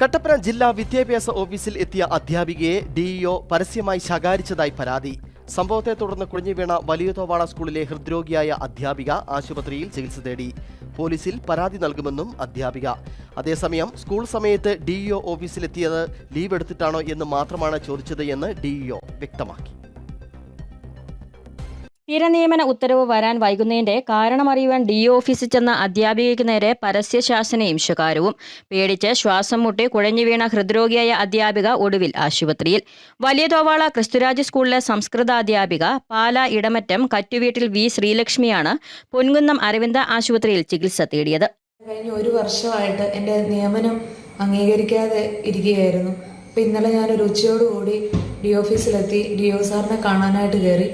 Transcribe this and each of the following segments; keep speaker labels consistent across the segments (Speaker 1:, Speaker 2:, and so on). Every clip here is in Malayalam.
Speaker 1: കട്ടപ്പന ജില്ലാ വിദ്യാഭ്യാസ ഓഫീസിൽ എത്തിയ അധ്യാപികയെ ഡിഇഒ പരസ്യമായി ശകാരിച്ചതായി പരാതി. സംഭവത്തെ തുടർന്ന് കുഴിഞ്ഞു വീണ വലിയതോവാള സ്കൂളിലെ ഹൃദ്രോഗിയായ അധ്യാപിക ആശുപത്രിയിൽ ചികിത്സ തേടി. പോലീസിൽ പരാതി നൽകുമെന്നും അധ്യാപിക. അതേസമയം സ്കൂൾ സമയത്ത് ഡിഇഒ ഓഫീസിലെത്തിയത് ലീവ് എടുത്തിട്ടാണോ എന്ന് മാത്രമാണ് ചോദിച്ചത് എന്ന് ഡിഇഒ വ്യക്തമാക്കി.
Speaker 2: സ്ഥിര നിയമന ഉത്തരവ് വരാൻ വൈകുന്നതിന്റെ കാരണമറിയുവാൻ ഡി ഓഫീസിൽ ചെന്ന അധ്യാപികയ്ക്ക് നേരെ പരസ്യ ശാസനയും ശകാരവും. പേടിച്ച് ശ്വാസം മുട്ടി കുഴഞ്ഞു വീണ ഹൃദ്രോഗിയായ അധ്യാപിക ഒടുവിൽ ആശുപത്രിയിൽ. വലിയ തോവാള ക്രിസ്തുരാജ് സ്കൂളിലെ സംസ്കൃത അധ്യാപിക പാല ഇടമറ്റം കറ്റുവീട്ടിൽ വി ശ്രീലക്ഷ്മിയാണ് പൊൻകുന്നം അരവിന്ദ ആശുപത്രിയിൽ ചികിത്സ തേടിയത്.
Speaker 3: കഴിഞ്ഞ ഒരു വർഷമായിട്ട് എന്റെ നിയമനം അംഗീകരിക്കാതെ ഇരിക്കുകയായിരുന്നു. അപ്പം ഇന്നലെ ഞാനൊരു ഉച്ചയോടുകൂടി ഡി ഓഫീസിലെത്തി ഡി ഒ സാറിനെ കാണാനായിട്ട് കയറി.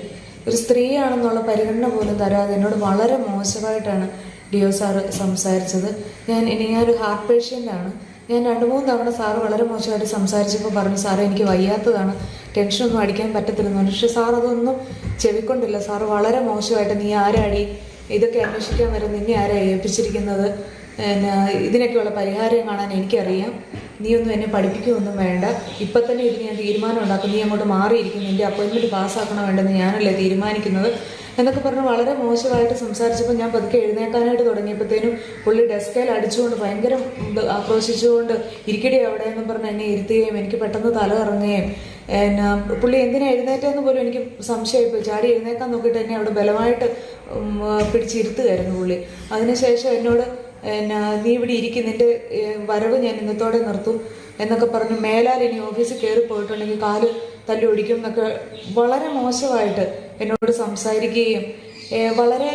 Speaker 3: ഒരു സ്ത്രീയാണെന്നുള്ള പരിഗണന പോലും തരാതെ എന്നോട് വളരെ മോശമായിട്ടാണ് ഡി ഒ സാറ് സംസാരിച്ചത്. ഞാൻ ഇനി ഞാനൊരു ഹാർട്ട് പേഷ്യന്റാണ് ഞാൻ രണ്ട് മൂന്ന് തവണ സാറ് വളരെ മോശമായിട്ട് സംസാരിച്ചപ്പോൾ പറഞ്ഞു സാറേ എനിക്ക് വയ്യാത്തതാണ്. ടെൻഷനൊന്നും അടിക്കാൻ പറ്റത്തില്ലെന്ന് പക്ഷേ സാർ അതൊന്നും ചെവിക്കൊണ്ടില്ല. സാറ് വളരെ മോശമായിട്ട് നീ ആരാടി? ഇതൊക്കെ അന്വേഷിക്കാൻ വരെ നിന്നെ ആരാ ഏൽപ്പിച്ചിരിക്കുന്നത്? എന്നാ ഇതിനൊക്കെയുള്ള പരിഹാരം കാണാൻ എനിക്കറിയാം. നീ ഒന്നും എന്നെ പഠിപ്പിക്കുകയൊന്നും വേണ്ട. ഇപ്പം തന്നെ ഇതിന് ഞാൻ തീരുമാനം ഉണ്ടാക്കും. നീ അങ്ങോട്ട് മാറിയിരിക്കും നിന്റെ അപ്പോയിൻമെന്റ് പാസ്സാക്കണോ വേണ്ടെന്ന് ഞാനല്ലേ തീരുമാനിക്കുന്നത്? എന്നൊക്കെ പറഞ്ഞ് വളരെ മോശമായിട്ട് സംസാരിച്ചപ്പോൾ ഞാൻ പതുക്കെ എഴുന്നേക്കാനായിട്ട് തുടങ്ങിയപ്പോഴത്തേനും പുള്ളി ഡെസ്കയിൽ അടിച്ചുകൊണ്ട് ഭയങ്കര ഇത് ആക്രോശിച്ചുകൊണ്ട് ഇരിക്കടി അവിടെ എന്ന് പറഞ്ഞ് എന്നെ ഇരുത്തുകയും എനിക്ക് പെട്ടെന്ന് തല ഇറങ്ങുകയും എന്നാ പുള്ളി എന്തിനാ എഴുന്നേറ്റെന്ന് പോലും എനിക്ക് സംശയമായിപ്പോയി ചാടി എഴുന്നേക്കാൻ നോക്കിയിട്ട് എന്നെ അവിടെ ബലമായിട്ട് പിടിച്ചിരുത്തുകയായിരുന്നു പുള്ളി. അതിനുശേഷം എന്നോട് എന്നാ നീ ഇവിടെ ഇരിക്കും നിന്റെ വരവ് ഞാൻ ഇന്നത്തോടെ നിർത്തും എന്നൊക്കെ പറഞ്ഞു. മേലാൽ ഇനി ഓഫീസിൽ കയറി പോയിട്ടുണ്ടെങ്കിൽ കാൽ തല്ലി ഒടിക്കും എന്നൊക്കെ വളരെ മോശമായിട്ട് എന്നോട് സംസാരിക്കുകയും വളരെ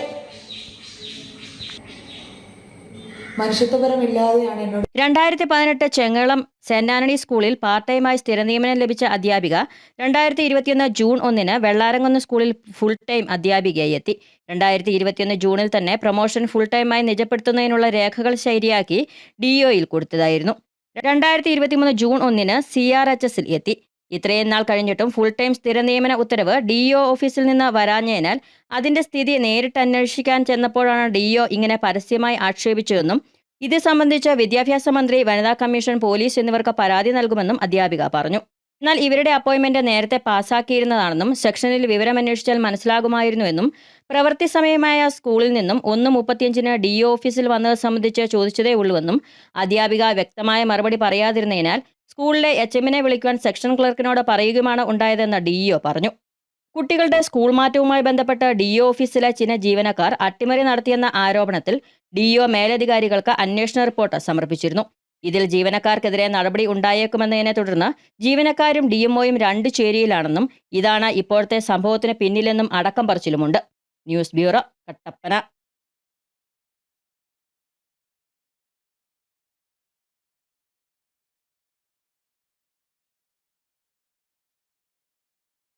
Speaker 2: രണ്ടായിരത്തി പതിനെട്ട് ചെങ്ങളം സെന്റ് ആന്റണി സ്കൂളിൽ പാർട്ട് ടൈമായി സ്ഥിരനിയമനം ലഭിച്ച അധ്യാപിക രണ്ടായിരത്തി ഇരുപത്തിയൊന്ന് ജൂൺ ഒന്നിന് വെള്ളാരങ്ങുന്ന് സ്കൂളിൽ ഫുൾ ടൈം അധ്യാപികയായി എത്തി. രണ്ടായിരത്തി ഇരുപത്തിയൊന്ന് ജൂണിൽ തന്നെ പ്രൊമോഷൻ ഫുൾ ടൈമായി നിജപ്പെടുത്തുന്നതിനുള്ള രേഖകൾ ശരിയാക്കി ഡിഒയിൽ കൊടുത്തതായിരുന്നു. രണ്ടായിരത്തി ഇരുപത്തിമൂന്ന് ജൂൺ ഒന്നിന് സി ആർ എച്ച് എസിൽ എത്തി. ഇത്രയും നാൾ കഴിഞ്ഞിട്ടും ഫുൾ ടൈം സ്ഥിര നിയമന ഉത്തരവ് ഒ ഓഫീസിൽ നിന്ന് വരാഞ്ഞതിനാൽ അതിന്റെ സ്ഥിതി നേരിട്ട് അന്വേഷിക്കാൻ ചെന്നപ്പോഴാണ് ഡി ഒ ഇങ്ങനെ പരസ്യമായി ആക്ഷേപിച്ചതെന്നും ഇത് സംബന്ധിച്ച് വിദ്യാഭ്യാസ മന്ത്രി വനിതാ കമ്മീഷൻ പോലീസ് എന്നിവർക്ക് പരാതി നൽകുമെന്നും അധ്യാപിക പറഞ്ഞു. എന്നാൽ ഇവരുടെ അപ്പോയിന്റ്മെന്റ് നേരത്തെ പാസാക്കിയിരുന്നതാണെന്നും സെക്ഷനിൽ വിവരമന്വേഷിച്ചാൽ മനസ്സിലാകുമായിരുന്നുവെന്നും പ്രവൃത്തി സമയമായ സ്കൂളിൽ നിന്നും ഒന്ന് മുപ്പത്തിയഞ്ചിന് ഡി ഒ ഓഫീസിൽ വന്നത് സംബന്ധിച്ച് ചോദിച്ചതേ ഉള്ളൂവെന്നും അധ്യാപിക വ്യക്തമായ മറുപടി പറയാതിരുന്നതിനാൽ സ്കൂളിലെ എച്ച് എമ്മിനെ വിളിക്കുവാൻ സെക്ഷൻ ക്ലർക്കിനോട് പറയുകയുമാണ് ഉണ്ടായതെന്ന് ഡിഇഒ പറഞ്ഞു. കുട്ടികളുടെ സ്കൂൾ മാറ്റവുമായി ബന്ധപ്പെട്ട് ഡിഇഒ ഓഫീസിലെ ചില ജീവനക്കാർ അട്ടിമറി നടത്തിയെന്ന ആരോപണത്തിൽ ഡിഇഒ മേലധികാരികൾക്ക് അന്വേഷണ റിപ്പോർട്ട് സമർപ്പിച്ചിരുന്നു. ഇതിൽ ജീവനക്കാർക്കെതിരെ നടപടി ഉണ്ടായേക്കുമെന്നതിനെ തുടർന്ന് ജീവനക്കാരും ഡിഎംഒയും രണ്ട് ചേരിയിലാണെന്നും ഇതാണ് ഇപ്പോഴത്തെ സംഭവത്തിന് പിന്നിലെന്നും അടക്കം പറച്ചിലുമുണ്ട്. News bureau Kattappana.